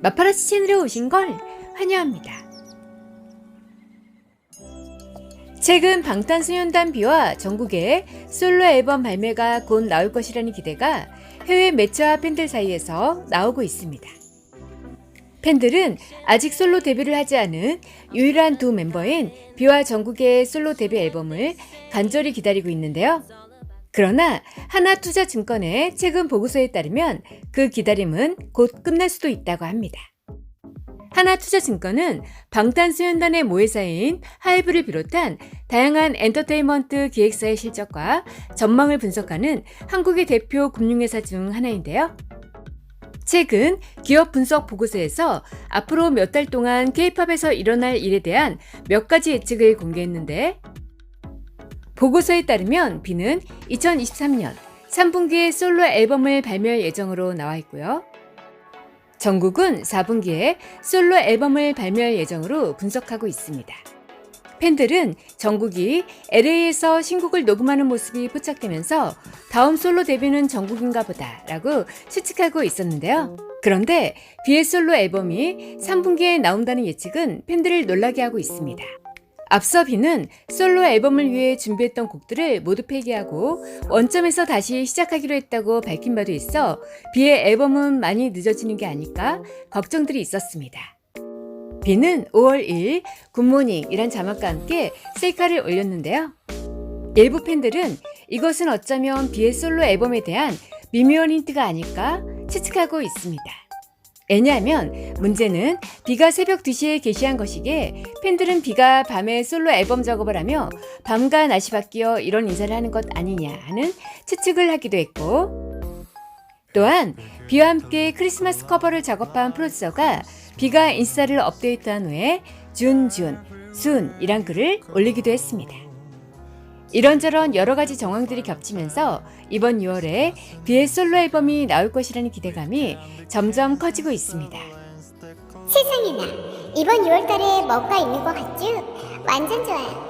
마파라치 채널에 오신 걸 환영합니다. 최근 방탄소년단 비와 전국의 솔로 앨범 발매가 곧 나올 것이라는 기대가 해외 매체와 팬들 사이에서 나오고 있습니다. 팬들은 아직 솔로 데뷔를 하지 않은 유일한 두 멤버인 비와 전국의 솔로 데뷔 앨범을 간절히 기다리고 있는데요. 그러나 하나투자증권의 최근 보고서에 따르면 그 기다림은 곧 끝날 수도 있다고 합니다. 하나투자증권은 방탄소년단의 모회사인 하이브를 비롯한 다양한 엔터테인먼트 기획사의 실적과 전망을 분석하는 한국의 대표 금융회사 중 하나인데요. 최근 기업 분석 보고서에서 앞으로 몇 달 동안 K-팝에서 일어날 일에 대한 몇 가지 예측을 공개했는데 보고서에 따르면 비는 2023년 3분기에 솔로 앨범을 발매할 예정으로 나와 있고요. 정국은 4분기에 솔로 앨범을 발매할 예정으로 분석하고 있습니다. 팬들은 정국이 LA에서 신곡을 녹음하는 모습이 포착되면서 다음 솔로 데뷔는 정국인가 보다 라고 추측하고 있었는데요. 그런데 비의 솔로 앨범이 3분기에 나온다는 예측은 팬들을 놀라게 하고 있습니다. 앞서 비는 솔로 앨범을 위해 준비했던 곡들을 모두 폐기하고 원점에서 다시 시작하기로 했다고 밝힌 바도 있어 비의 앨범은 많이 늦어지는 게 아닐까 걱정들이 있었습니다. 비는 5월 1일 굿모닝이란 자막과 함께 셀카를 올렸는데요. 일부 팬들은 이것은 어쩌면 비의 솔로 앨범에 대한 미묘한 힌트가 아닐까 추측하고 있습니다. 왜냐하면 문제는 비가 새벽 2시에 게시한 것이기에 팬들은 비가 밤에 솔로 앨범 작업을 하며 밤과 낮이 바뀌어 이런 인사를 하는 것 아니냐 하는 추측을 하기도 했고 또한 비와 함께 크리스마스 커버를 작업한 프로듀서가 비가 인스타를 업데이트한 후에 준준, 순이란 글을 올리기도 했습니다. 이런저런 여러 가지 정황들이 겹치면서 이번 6월에 비의 솔로 앨범이 나올 것이라는 기대감이 점점 커지고 있습니다. 세상에나 이번 6월달에 뭔가 있는 것 같죠? 완전 좋아요.